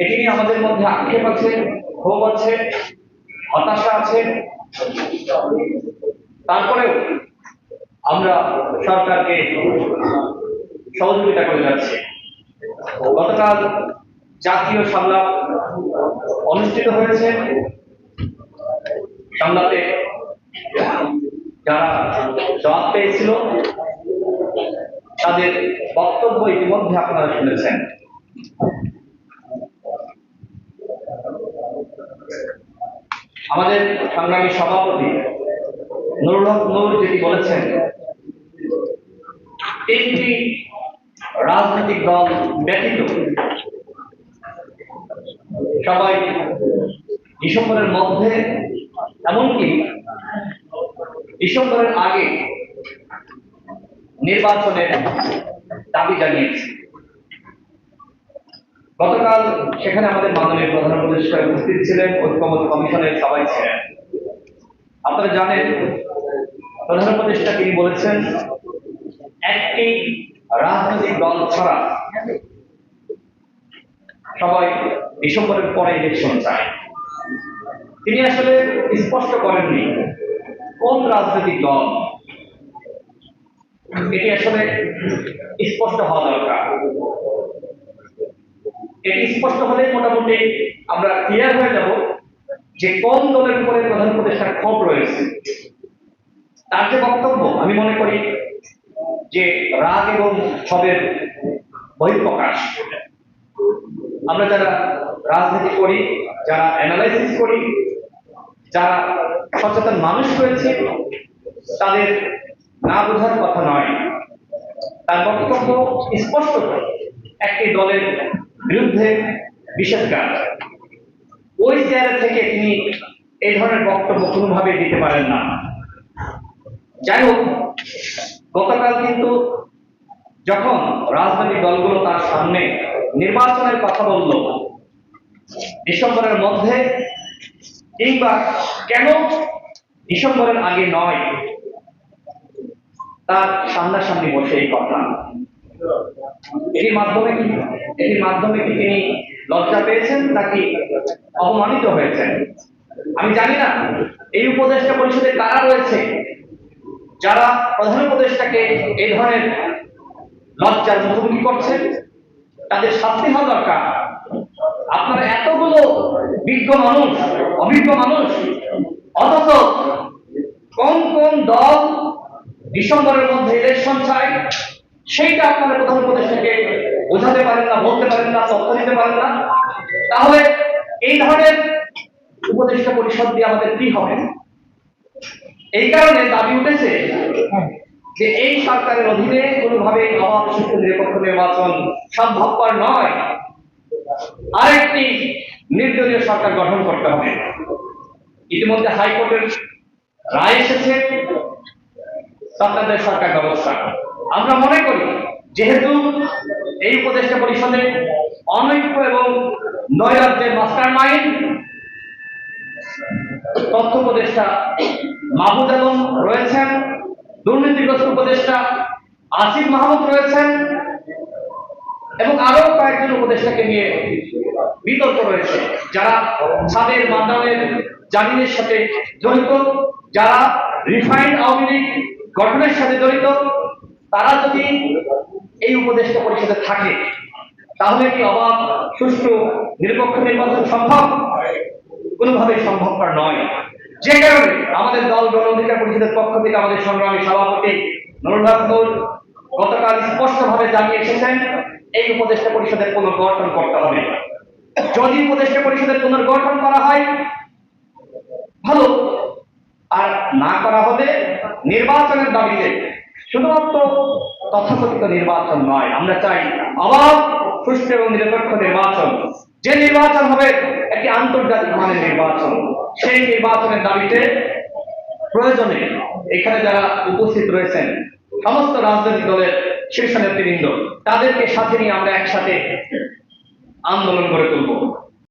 এটি নিয়ে আমাদের মধ্যে আক্ষেপ আছে, ক্ষোভ আছে, হতাশা আছে। তারপরেও আমরা সরকারকে সহযোগিতা করে যাচ্ছি। গতকাল জাতীয় সংলাপ অনুষ্ঠিত হয়েছে। সংলাপে যারা জবাব পেয়েছিল, তাদের বক্তব্য ইতিমধ্যে আপনারা শুনেছেন। আমাদের সংগ্রামী সভাপতি নুরুল হক নূর যেটি বলেছেন তিনটি রাজনৈতিক দল ব্যতীত সবাই ডিসেম্বরের মধ্যে, এমনকি ডিসেম্বরের আগে নির্বাচনের দাবি জানিয়েছে। গতকাল সেখানে আমাদের মাননীয় প্রধান উপদেষ্টা উপস্থিত ছিলেন, ঐক্যমত কমিশনের সবাই ছিলেন। আপনারা জানেন প্রধান উপদেষ্টা তিনি বলেছেন, একটি রাজনৈতিক দল ছাড়া সবাই ডিসেম্বরের পরে ইলেকশন চায়। তিনি আসলে স্পষ্ট করেননি কোন রাজনৈতিক দল। এটি আসলে স্পষ্ট হওয়া দরকার। এটি স্পষ্ট হলে মোটামুটি আমরা ক্লিয়ার হয়ে যাব যে কোন দলের উপরে প্রধান উপদেষ্টার ক্ষোভ রয়েছে। তার যে বক্তব্য, আমি মনে করি যে রাগ এবং ক্ষোভের বহিঃপ্রকাশ। আমরা যারা রাজনীতি করি, যারা অ্যানালাইসিস করি, যারা সচেতন মানুষ রয়েছে, তাদের না বোঝার কথা নয়। তার বক্তব্য স্পষ্ট একটি দলের বিরুদ্ধে নিষেধকার ওই চেয়ারে থেকে তিনি এই ধরনের বক্তব্য কোনোভাবে দিতে পারেন না। যাই হোক, গতকাল কিন্তু যখন রাজনৈতিক দলগুলো তার সামনে নির্বাচনের কথা বলল, ডিসেম্বরের মধ্যে কিংবা কেন ডিসেম্বরের আগে নয়, তার সামনাসামনি বসে এই কথা। এটির মাধ্যমে এটির মাধ্যমে কি তিনি লজ্জা পেয়েছেন নাকি অপমানিত হয়েছেন? আমি জানি না। এই উপদেষ্টা পরিষদে কারা রয়েছে? যারা প্রধান উপদেষ্টাকে এই ধরনের লজ্জার মুখোমুখি করছেন, তাদের শাস্তি হওয়া দরকার। আপনারা এতগুলো বিজ্ঞ মানুষ, অভিজ্ঞ মানুষ, অথচ কোন কোন দল ডিসেম্বরের মধ্যে ইলেকশন চায়, সেইটা আপনারা প্রধান উপদেষ্টাকে বোঝাতে পারেন না, বলতে পারেন না, তথ্য দিতে পারেন না। তাহলে এই ধরনের উপদেষ্টা পরিষদ দিয়ে আমাদের কি হবে? এই কারণে দাবি উঠেছে যে এই সরকারের অধীনে কোনোভাবে অবাধ সুষ্ঠু নিরপেক্ষ নির্বাচন সম্ভবপর নয়। আরেকটি নির্দলীয় সরকার গঠন করতে হবে। ইতিমধ্যে হাইকোর্টের রায় এসেছে, সরকারদের সরকার ব্যবস্থা। আমরা মনে করি, যেহেতু এই উপদেষ্টা পরিষদে অনৈক্য এবং নৈরাজ্যের মাস্টার মাইন্ড তথ্য উপদেষ্টা মাহমুদ আলম রয়েছেন, দুর্নীতিগ্রস্ত উপদেষ্টা আসিফ মাহমুদ রয়েছেন এবং আরও কয়েকজন উপদেষ্টাকে নিয়ে বিতর্ক রয়েছে। যারা ছাদের মান্ডানের জামিনের সাথে জড়িত, যারা রিফাইন্ড আওয়ামী লীগ গঠনের সাথে জড়িত, তারা যদি এই উপদেষ্টা পরিষদে থাকে, তাহলে কি অবাধ সুষ্ঠু, নিরপেক্ষ নির্বাচন সম্ভব? কোনোভাবেই সম্ভবপর নয়। যে কারণে আমাদের দল গণ অধিকার পরিষদের পক্ষ থেকে আমাদের সংগ্রামী সভাপতি নুরুল হক নূর গতকাল স্পষ্টভাবে জানিয়ে এসেছেন, এই উপদেষ্টা পরিষদের পুনর্গঠন করতে হবে। যদি উপদেষ্টা পরিষদের পুনর্গঠন করা হয়, ভালো। আর না করা হবে নির্বাচনের দাবিতে শুধুমাত্র তথাকথিত নির্বাচন নয়। আমরা চাই অবাধ সুষ্ঠু এবং নিরপেক্ষ নির্বাচন। যে নির্বাচন হবে, একটি আন্তর্জাতিক মানের নির্বাচন। সেই নির্বাচনের দাবিতে প্রয়োজনে এখানে যারা উপস্থিত রয়েছেন, সমস্ত রাজনৈতিক দলের শীর্ষ নেতৃবৃন্দ, তাদেরকে সাথে নিয়ে আমরা একসাথে আন্দোলন গড়ে তুলব।